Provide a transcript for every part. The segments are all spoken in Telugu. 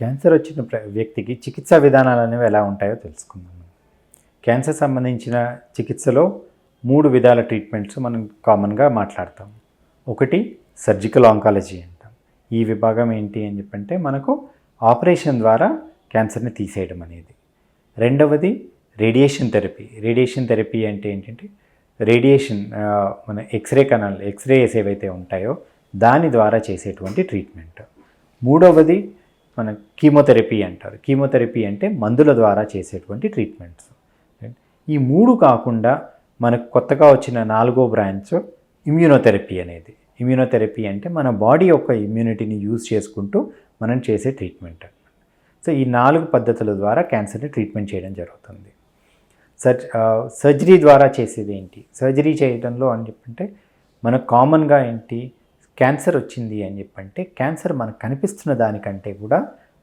క్యాన్సర్ వచ్చిన ప్ర- వ్యక్తికి చికిత్సా విధానాలు అనేవి ఎలా ఉంటాయో తెలుసుకుందాం. క్యాన్సర్ సంబంధించిన చికిత్సలో మూడు విధాల ట్రీట్మెంట్స్ మనం కామన్గా మాట్లాడతాం. ఒకటి సర్జికల్ ఆంకాలజీ అంటాం. ఈ విభాగం ఏంటి అని చెప్పంటే మనకు ఆపరేషన్ ద్వారా క్యాన్సర్ని తీసేయడం అనేది. రెండవది రేడియేషన్ థెరపీ. రేడియేషన్ థెరపీ అంటే ఏంటంటే రేడియేషన్ మన ఎక్స్రే కణాలు ఎక్స్రేస్ ఏవైతే ఉంటాయో దాని ద్వారా చేసేటువంటి ట్రీట్మెంట్. మూడవది మన కీమోథెరపీ అంటారు. కీమోథెరపీ అంటే మందుల ద్వారా చేసేటువంటి ట్రీట్మెంట్స్. ఈ మూడు కాకుండా మనకు కొత్తగా వచ్చిన నాలుగో బ్రాంచ్ ఇమ్యూనోథెరపీ అనేది. ఇమ్యూనోథెరపీ అంటే మన బాడీ యొక్క ఇమ్యూనిటీని యూజ్ చేసుకుంటూ మనం చేసే ట్రీట్మెంట్. సో ఈ నాలుగు పద్ధతుల ద్వారా క్యాన్సర్ని ట్రీట్మెంట్ చేయడం జరుగుతుంది. సర్జ్ సర్జరీ ద్వారా చేసేది ఏంటి? సర్జరీ చేయడంలో అని చెప్పంటే మనకు కామన్గా ఏంటి? క్యాన్సర్ వచ్చింది అని చెప్పంటే క్యాన్సర్ మనకు కనిపిస్తున్న దానికంటే కూడా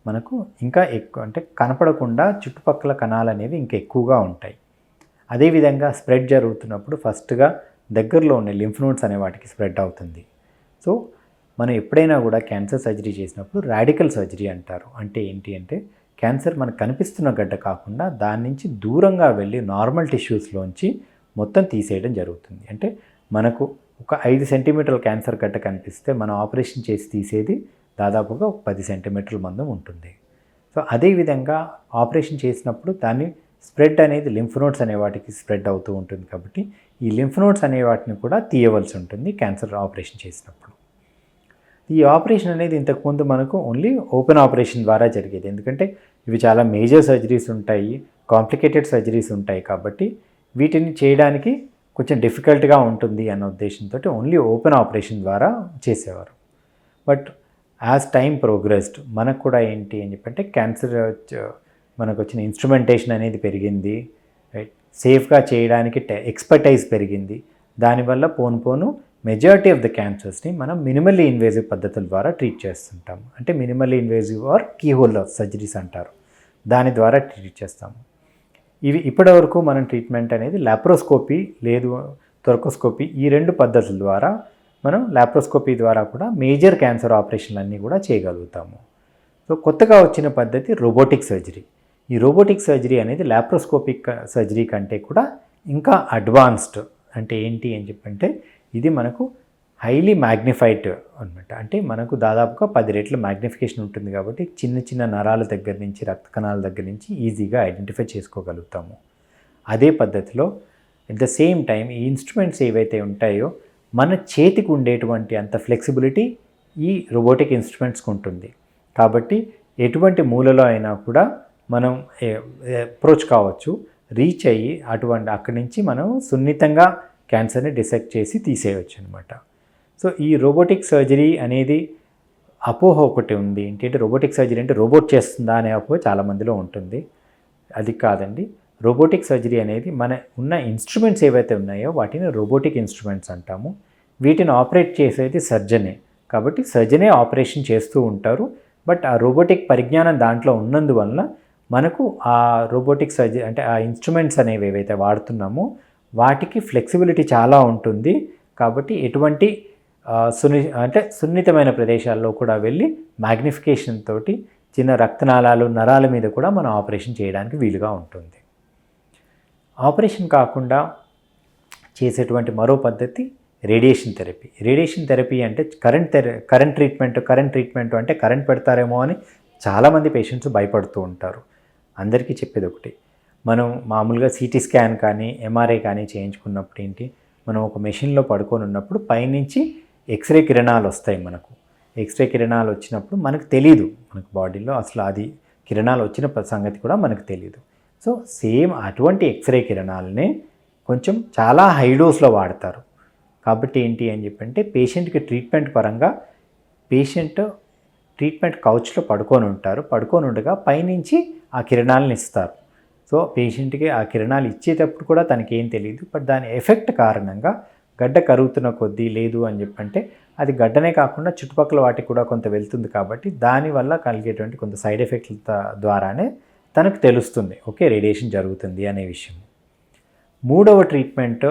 మనకు ఇంకా ఎక్కువ అంటే కనపడకుండా చుట్టుపక్కల కణాలు అనేవి ఇంకా ఎక్కువగా ఉంటాయి. అదేవిధంగా స్ప్రెడ్ జరుగుతున్నప్పుడు ఫస్ట్గా దగ్గరలో ఉండే లింఫ్ నోడ్స్ అనే వాటికి స్ప్రెడ్ అవుతుంది. సో మనం ఎప్పుడైనా కూడా క్యాన్సర్ సర్జరీ చేసినప్పుడు రాడికల్ సర్జరీ అంటారు. అంటే ఏంటి అంటే క్యాన్సర్ మనకు కనిపిస్తున్న గడ్డ కాకుండా దాని నుంచి దూరంగా వెళ్ళి నార్మల్ టిష్యూస్లోంచి మొత్తం తీసేయడం జరుగుతుంది. అంటే మనకు ఒక ఐదు సెంటీమీటర్ల క్యాన్సర్ గడ్డ కనిపిస్తే మనం ఆపరేషన్ చేసి తీసేది దాదాపుగా ఒక పది సెంటీమీటర్ల మందం ఉంటుంది. సో అదేవిధంగా ఆపరేషన్ చేసినప్పుడు దాన్ని స్ప్రెడ్ అనేది లింఫ్ నోట్స్ అనే వాటికి స్ప్రెడ్ అవుతూ ఉంటుంది కాబట్టి ఈ లింఫ్ నోట్స్ అనే వాటిని కూడా తీయవలసి ఉంటుంది క్యాన్సర్ ఆపరేషన్ చేసినప్పుడు. ఈ ఆపరేషన్ అనేది ఇంతకుముందు మనకు ఓన్లీ ఓపెన్ ఆపరేషన్ ద్వారా జరిగేది. ఎందుకంటే ఇవి చాలా మేజర్ సర్జరీస్ ఉంటాయి కాంప్లికేటెడ్ సర్జరీస్ ఉంటాయి కాబట్టి వీటిని చేయడానికి కొంచెం డిఫికల్ట్గా ఉంటుంది అన్న ఉద్దేశంతో ఓన్లీ ఓపెన్ ఆపరేషన్ ద్వారా చేసేవారు. బట్ యాజ్ టైం ప్రోగ్రెస్డ్ మనకు కూడా ఏంటి అని చెప్పంటే క్యాన్సర్ మనకు వచ్చిన ఇన్స్ట్రుమెంటేషన్ అనేది పెరిగింది. రైట్ సేఫ్గా చేయడానికి ఎక్స్పర్టైజ్ పెరిగింది. దానివల్ల పోను పోను మెజారిటీ ఆఫ్ ద క్యాన్సర్స్ని మనం మినిమల్లీ ఇన్వేజివ్ పద్ధతుల ద్వారా ట్రీట్ చేస్తుంటాం. అంటే minimally invasive or keyhole surgeries అంటారు. దాని ద్వారా ట్రీట్ చేస్తాము. ఇవి ఇప్పటివరకు మనం ట్రీట్మెంట్ అనేది లాప్రోస్కోపీ లేదు థొరకోస్కోపీ ఈ రెండు పద్ధతుల ద్వారా మనం లాప్రోస్కోపీ ద్వారా కూడా మేజర్ క్యాన్సర్ ఆపరేషన్లు అన్నీ కూడా చేయగలుగుతాము. సో కొత్తగా వచ్చిన పద్ధతి రోబోటిక్ సర్జరీ ఈ రోబోటిక్ సర్జరీ అనేది లాప్రోస్కోపిక్ సర్జరీ కంటే కూడా ఇంకా అడ్వాన్స్డ్ అంటే ఏంటి అని చెప్పంటే ఇది మనకు హైలీ మ్యాగ్నిఫైడ్ అనమాట అంటే మనకు దాదాపుగా పది రెట్ల మ్యాగ్నిఫికేషన్ ఉంటుంది కాబట్టి చిన్న చిన్న నరాల దగ్గర నుంచి రక్త కణాల దగ్గర నుంచి ఈజీగా ఐడెంటిఫై చేసుకోగలుగుతాము. అదే పద్ధతిలో అట్ ద సేమ్ టైం ఈ ఇన్స్ట్రుమెంట్స్ ఏవైతే ఉంటాయో మన చేతికి ఉండేటువంటి అంత ఫ్లెక్సిబిలిటీ ఈ రోబోటిక్ ఇన్స్ట్రుమెంట్స్కి ఉంటుంది. కాబట్టి ఎటువంటి మూలలో అయినా కూడా మనం అప్రోచ్ కావచ్చు రీచ్ అయ్యి అటువంటి అక్కడి నుంచి మనం సున్నితంగా క్యాన్సర్ని డిసెక్ట్ చేసి తీసేయవచ్చు అనమాట సో ఈ రోబోటిక్ సర్జరీ అనేది అపోహ ఒకటి ఉంది. ఏంటంటే రోబోటిక్ సర్జరీ అంటే రోబోట్ చేస్తుందా అనే అపోహ చాలామందిలో ఉంటుంది. అది కాదండి. రోబోటిక్ సర్జరీ అనేది మన ఉన్న ఇన్స్ట్రుమెంట్స్ ఏవైతే ఉన్నాయో వాటిని రోబోటిక్ ఇన్స్ట్రుమెంట్స్ అంటాము. వీటిని ఆపరేట్ చేసేది సర్జనే. కాబట్టి సర్జనే ఆపరేషన్ చేస్తూ ఉంటారు. బట్ ఆ రోబోటిక్ పరిజ్ఞానం దాంట్లో ఉన్నందువలన మనకు ఆ రోబోటిక్ సర్జరీ అంటే ఆ ఇన్స్ట్రుమెంట్స్ అనేవి ఏవైతే వాడుతున్నామో వాటికి ఫ్లెక్సిబిలిటీ చాలా ఉంటుంది. కాబట్టి ఎటువంటి సున్ని అంటే సున్నితమైన ప్రదేశాల్లో కూడా వెళ్ళి మ్యాగ్నిఫికేషన్ తోటి చిన్న రక్తనాళాలు నరాల మీద కూడా మనం ఆపరేషన్ చేయడానికి వీలుగా ఉంటుంది. ఆపరేషన్ కాకుండా చేసేటువంటి మరో పద్ధతి రేడియేషన్ థెరపీ. రేడియేషన్ థెరపీ అంటే కరెంట్ థెర కరెంట్ ట్రీట్మెంట్ కరెంట్ ట్రీట్మెంట్ అంటే కరెంట్ పెడతారేమో అని చాలామంది పేషెంట్స్ భయపడుతూ ఉంటారు. అందరికీ చెప్పేది ఒకటి. మనం మామూలుగా సిటీ స్కాన్ కానీ ఎంఆర్ఐ కానీ చేయించుకున్నప్పుడు ఏంటి? మనం ఒక మెషిన్లో పడుకొని ఉన్నప్పుడు పైనుంచి ఎక్స్రే కిరణాలు వస్తాయి మనకు. ఎక్స్రే కిరణాలు వచ్చినప్పుడు మనకు తెలియదు మనకు బాడీలో అసలు అది కిరణాలు వచ్చిన సంగతి కూడా మనకు తెలియదు సో సేమ్ అటువంటి ఎక్స్రే కిరణాలనే కొంచెం చాలా హై డోస్లో వాడతారు. కాబట్టి ఏంటి అని చెప్పంటే పేషెంట్కి ట్రీట్మెంట్ పరంగా పేషెంట్ ట్రీట్మెంట్ కౌచ్లో పడుకొని ఉంటారు. పడుకొని ఉండగా పైనుంచి ఆ కిరణాలను ఇస్తారు. సో పేషెంట్కి ఆ కిరణాలు ఇచ్చేటప్పుడు కూడా తనకి ఏం తెలియదు బట్ దాని ఎఫెక్ట్ కారణంగా గడ్డ కరుగుతున్న కొద్దీ లేదు అని చెప్పంటే అది గడ్డనే కాకుండా చుట్టుపక్కల వాటికి కూడా కొంత వెళ్తుంది కాబట్టి దానివల్ల కలిగేటువంటి కొంత సైడ్ ఎఫెక్ట్ల ద్వారానే తనకు తెలుస్తుంది ఓకే రేడియేషన్ జరుగుతుంది అనే విషయం. మూడవ ట్రీట్మెంట్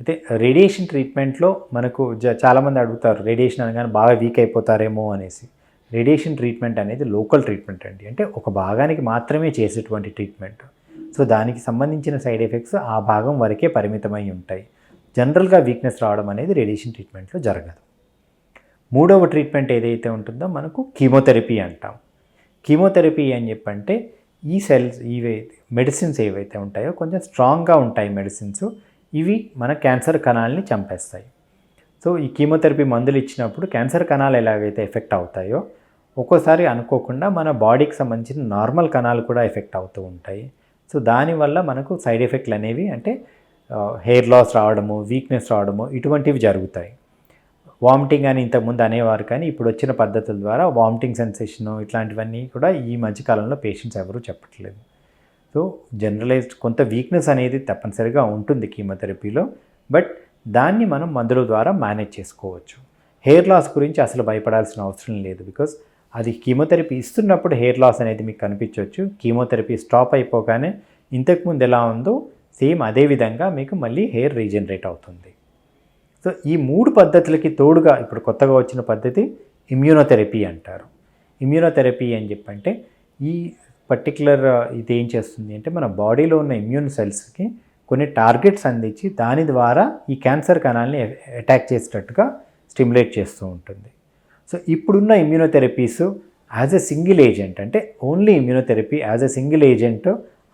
అయితే రేడియేషన్ ట్రీట్మెంట్లో మనకు జ చాలామంది అడుగుతారు రేడియేషన్ అనగానే బాగా వీక్ అయిపోతారేమో అనేసి. రేడియేషన్ ట్రీట్మెంట్ అనేది లోకల్ ట్రీట్మెంట్ అండి. అంటే ఒక భాగానికి మాత్రమే చేసేటువంటి ట్రీట్మెంట్. సో దానికి సంబంధించిన సైడ్ ఎఫెక్ట్స్ ఆ భాగం వరకే పరిమితమై ఉంటాయి. జనరల్గా వీక్నెస్ రావడం అనేది రేడియేషన్ ట్రీట్మెంట్లో జరగదు. మూడవ ట్రీట్మెంట్ ఏదైతే ఉంటుందో మనకు కీమోథెరపీ అంటాం. కీమోథెరపీ అని చెప్పంటే ఈ సెల్స్ ఇవి మెడిసిన్స్ ఏవైతే ఉంటాయో కొంచెం స్ట్రాంగ్గా ఉంటాయి మెడిసిన్స్ ఇవి మన క్యాన్సర్ కణాలని చంపేస్తాయి. సో ఈ కీమోథెరపీ మందులు ఇచ్చినప్పుడు క్యాన్సర్ కణాలు ఎలాగైతే ఎఫెక్ట్ అవుతాయో ఒక్కోసారి అనుకోకుండా మన బాడీకి సంబంధించిన నార్మల్ కణాలు కూడా ఎఫెక్ట్ అవుతూ ఉంటాయి. సో దానివల్ల మనకు సైడ్ ఎఫెక్ట్లు అనేవి అంటే హెయిర్ లాస్ రావడము వీక్నెస్ రావడము ఇటువంటివి జరుగుతాయి. వామిటింగ్ అని ఇంతకుముందు అనేవారు కానీ ఇప్పుడు వచ్చిన పద్ధతుల ద్వారా వామిటింగ్ సెన్సేషను ఇట్లాంటివన్నీ కూడా ఈ మధ్యకాలంలో పేషెంట్స్ ఎవరూ చెప్పట్లేదు. సో జనరలైజ్డ్ కొంత వీక్నెస్ అనేది తప్పనిసరిగా ఉంటుంది కీమోథెరపీలో బట్ దాన్ని మనం మందుల ద్వారా మేనేజ్ చేసుకోవచ్చు. హెయిర్ లాస్ గురించి అసలు భయపడాల్సిన అవసరం లేదు బికాస్ అది కీమోథెరపీ ఇస్తున్నప్పుడు హెయిర్ లాస్ అనేది మీకు కనిపించవచ్చు. కీమోథెరపీ స్టాప్ అయిపోగానే ఇంతకుముందు ఎలా ఉందో సేమ్ అదే విధంగా మీకు మళ్ళీ హెయిర్ రీజనరేట్ అవుతుంది. సో ఈ మూడు పద్ధతులకి తోడుగా ఇప్పుడు కొత్తగా వచ్చిన పద్ధతి ఇమ్యూనోథెరపీ అంటారు. ఇమ్యూనోథెరపీ అని చెప్పంటే ఈ పర్టికులర్ ఇది ఏం చేస్తుంది అంటే మన బాడీలో ఉన్న ఇమ్యూన్ సెల్స్కి కొన్ని టార్గెట్స్ అందించి దాని ద్వారా ఈ క్యాన్సర్ కణాలని అటాక్ చేసేటట్టుగా స్టిమ్యులేట్ చేస్తూ ఉంటుంది. సో ఇప్పుడున్న immunotherapies as a single agent అంటే only immunotherapy as a single agent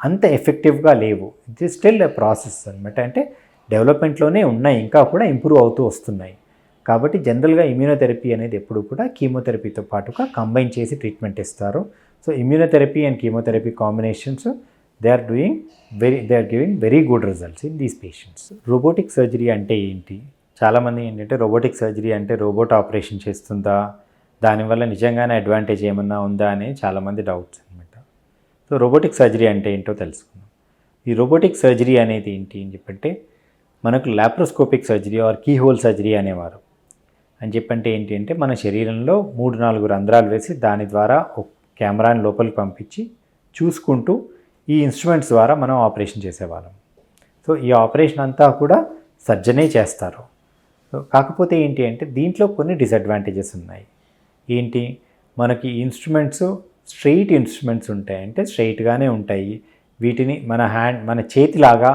అంత ఎఫెక్టివ్గా లేవు. ఇది స్టిల్ ఎ ప్రాసెస్ అనమాట అంటే డెవలప్మెంట్లోనే ఉన్నాయి ఇంకా కూడా ఇంప్రూవ్ అవుతూ వస్తున్నాయి. కాబట్టి జనరల్గా ఇమ్యూనోథెరపీ అనేది ఎప్పుడు కూడా కీమోథెరపీతో పాటుగా కంబైన్ చేసి ట్రీట్మెంట్ ఇస్తారు. So immunotherapy and chemotherapy combinations they are doing very they are giving very good results in these patients robotic surgery అంటే ఏంటి? చాలామంది ఏంటంటే రోబోటిక్ సర్జరీ అంటే రోబోట్ ఆపరేషన్ చేస్తుందా? దానివల్ల నిజంగానే అడ్వాంటేజ్ ఏమన్నా ఉందా? అని చాలామంది డౌట్స్ అనమాట సో రోబోటిక్ సర్జరీ అంటే ఏంటో తెలుసుకుందాం. ఈ రోబోటిక్ సర్జరీ అనేది ఏంటి అని చెప్పంటే మనకు laparoscopic surgery or keyhole surgery అనేవారు. అని చెప్పంటే ఏంటి అంటే మన శరీరంలో మూడు నాలుగు రంధ్రాలు వేసి దాని ద్వారా ఒక కెమెరాని లోపలికి పంపించి చూసుకుంటూ ఈ ఇన్స్ట్రుమెంట్స్ ద్వారా మనం ఆపరేషన్ చేసేవాళ్ళం. సో ఈ ఆపరేషన్ అంతా కూడా సర్జనే చేస్తారు. కాకపోతే ఏంటి అంటే దీంట్లో కొన్ని డిసడ్వాంటేజెస్ ఉన్నాయి. ఏంటి? మనకి ఇన్స్ట్రుమెంట్స్ స్ట్రెయిట్ ఇన్స్ట్రుమెంట్స్ ఉంటాయి. అంటే స్ట్రెయిట్గానే ఉంటాయి. వీటిని మన హ్యాండ్ మన చేతిలాగా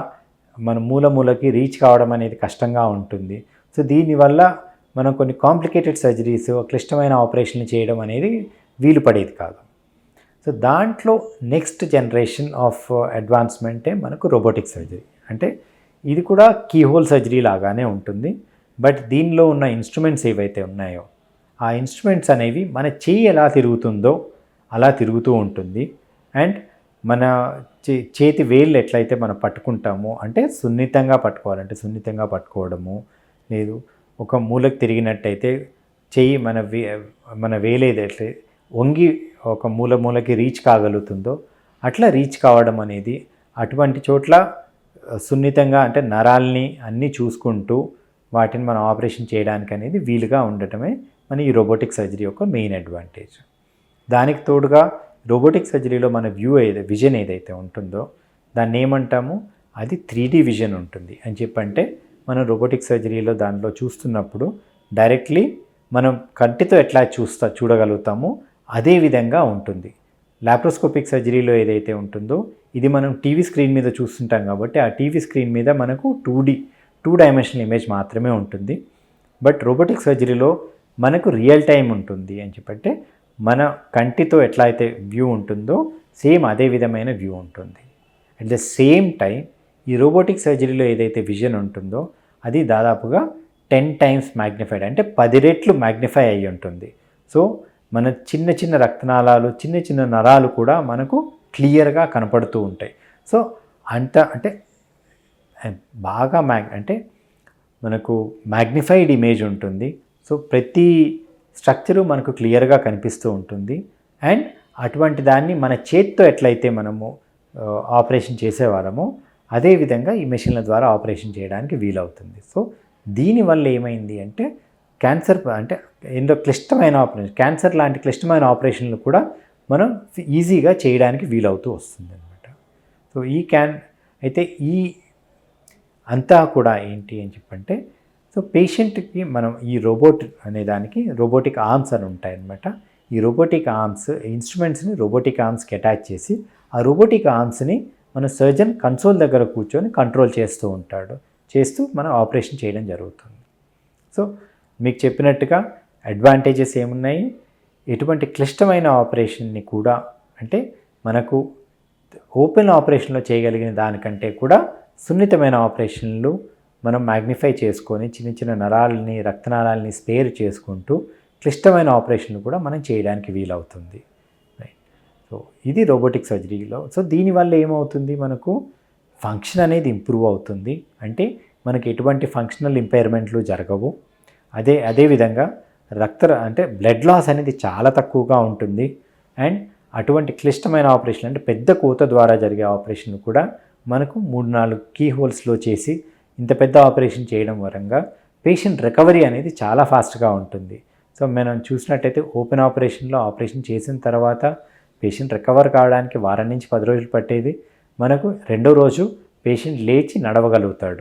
మన మూల మూలకి రీచ్ కావడం అనేది కష్టంగా ఉంటుంది. సో దీనివల్ల మనం కొన్ని కాంప్లికేటెడ్ సర్జరీస్ క్లిష్టమైన ఆపరేషన్లు చేయడం అనేది వీలు పడేది కాదు. సో దాంట్లో నెక్స్ట్ జనరేషన్ ఆఫ్ అడ్వాన్స్మెంటే మనకు రోబోటిక్ సర్జరీ. అంటే ఇది కూడా కీహోల్ సర్జరీ లాగానే ఉంటుంది. బట్ దీనిలో ఉన్న ఇన్స్ట్రుమెంట్స్ ఏవైతే ఉన్నాయో ఆ ఇన్స్ట్రుమెంట్స్ అనేవి మన చేయి ఎలా తిరుగుతుందో అలా తిరుగుతూ ఉంటుంది. అండ్ మన చే చేతి వేళ్ళు ఎట్లయితే మనం పట్టుకుంటామో అంటే సున్నితంగా పట్టుకోవాలంటే సున్నితంగా పట్టుకోవడము లేదు ఒక మూలకు తిరిగినట్టయితే చెయ్యి మన వే మన వేలేదైతే వంగి ఒక మూల మూలకి రీచ్ కాగలుగుతుందో అట్లా రీచ్ కావడం అనేది అటువంటి చోట్ల సున్నితంగా అంటే నరాల్ని అన్నీ చూసుకుంటూ వాటిని మనం ఆపరేషన్ చేయడానికి అనేది వీలుగా ఉండటమే మన ఈ రోబోటిక్ సర్జరీ యొక్క మెయిన్ అడ్వాంటేజ్. దానికి తోడుగా రోబోటిక్ సర్జరీలో మన వ్యూ ఏదైతే విజన్ ఏదైతే ఉంటుందో దాన్ని ఏమంటాము? అది త్రీ విజన్ ఉంటుంది. అని చెప్పంటే మనం రోబోటిక్ సర్జరీలో దానిలో చూస్తున్నప్పుడు డైరెక్ట్లీ మనం కంటితో ఎట్లా చూస్తా చూడగలుగుతామో? అదే విధంగా ఉంటుంది. లాప్రోస్కోపిక్ సర్జరీలో ఏదైతే ఉంటుందో ఇది మనం టీవీ స్క్రీన్ మీద చూస్తుంటాం కాబట్టి ఆ టీవీ స్క్రీన్ మీద మనకు two D two dimensional image మాత్రమే ఉంటుంది. బట్ రోబోటిక్ సర్జరీలో మనకు రియల్ టైం ఉంటుంది. అని చెప్పంటే మన కంటితో ఎట్లా అయితే వ్యూ ఉంటుందో సేమ్ అదే విధమైన వ్యూ ఉంటుంది. అట్ ద సేమ్ టైం ఈ రోబోటిక్ సర్జరీలో ఏదైతే విజన్ ఉంటుందో అది దాదాపుగా టెన్ టైమ్స్ మ్యాగ్నిఫైడ్ అంటే పది రెట్లు మ్యాగ్నిఫై అయి ఉంటుంది. సో మన చిన్న చిన్న రక్తనాళాలు చిన్న చిన్న నరాలు కూడా మనకు క్లియర్గా కనపడుతూ ఉంటాయి. సో అంత అంటే eh, బాగా మ్యాగ్ అంటే మనకు మ్యాగ్నిఫైడ్ ఇమేజ్ ఉంటుంది. సో ప్రతి స్ట్రక్చరు మనకు క్లియర్గా కనిపిస్తూ ఉంటుంది. అండ్ అటువంటి దాన్ని మన చేత్తో ఎట్లయితే మనము ఆపరేషన్ చేసేవారమో అదేవిధంగా ఈ మెషిన్ల ద్వారా ఆపరేషన్ చేయడానికి వీలవుతుంది. సో దీనివల్ల ఏమైంది అంటే క్యాన్సర్ అంటే ఎన్నో క్లిష్టమైన ఆపరేషన్ క్యాన్సర్ లాంటి క్లిష్టమైన ఆపరేషన్లు కూడా మనం ఈజీగా చేయడానికి వీలవుతూ వస్తుంది అనమాట సో ఈ క్యాన్ అయితే ఈ అంతా కూడా ఏంటి అని చెప్పంటే సో పేషెంట్కి మనం ఈ రోబోట్ అనే దానికి రోబోటిక్ ఆర్మ్స్ అని ఉంటాయన్నమాట. ఈ రోబోటిక్ ఆర్మ్స్ ఇన్స్ట్రుమెంట్స్ని రోబోటిక్ ఆర్మ్స్కి అటాచ్ చేసి ఆ రోబోటిక్ ఆర్మ్స్ని మన సర్జన్ కన్సోల్ దగ్గర కూర్చొని కంట్రోల్ చేస్తూ ఉంటాడు. చేస్తూ మనం ఆపరేషన్ చేయడం జరుగుతుంది. సో మీకు చెప్పినట్టుగా అడ్వాంటేజెస్ ఏమున్నాయి? ఎటువంటి క్లిష్టమైన ఆపరేషన్ని కూడా అంటే మనకు ఓపెన్ ఆపరేషన్లో చేయగలిగిన దానికంటే కూడా సున్నితమైన ఆపరేషన్లు మనం మ్యాగ్నిఫై చేసుకొని చిన్న చిన్న నరాలని రక్తనాళాలని స్పేర్ చేసుకుంటూ క్లిష్టమైన ఆపరేషన్లు కూడా మనం చేయడానికి వీలవుతుంది. రైట్ సో ఇది రోబోటిక్ సర్జరీలో సో దీనివల్ల ఏమవుతుంది మనకు? ఫంక్షన్ అనేది ఇంప్రూవ్ అవుతుంది. అంటే మనకి ఎటువంటి ఫంక్షనల్ ఇంపైర్మెంట్లు జరగవు. అదే అదేవిధంగా రక్త అంటే బ్లడ్ లాస్ అనేది చాలా తక్కువగా ఉంటుంది. అండ్ అటువంటి క్లిష్టమైన ఆపరేషన్ అంటే పెద్ద కోత ద్వారా జరిగే ఆపరేషన్ కూడా మనకు మూడు నాలుగు కీ హోల్స్లో చేసి ఇంత పెద్ద ఆపరేషన్ చేయడం వరంగా పేషెంట్ రికవరీ అనేది చాలా ఫాస్ట్గా ఉంటుంది. సో మనం చూసినట్టయితే ఓపెన్ ఆపరేషన్లో ఆపరేషన్ చేసిన తర్వాత పేషెంట్ రికవర్ కావడానికి వారం నుంచి పది రోజులు పట్టేది. మనకు రెండో రోజు పేషెంట్ లేచి నడవగలుగుతాడు.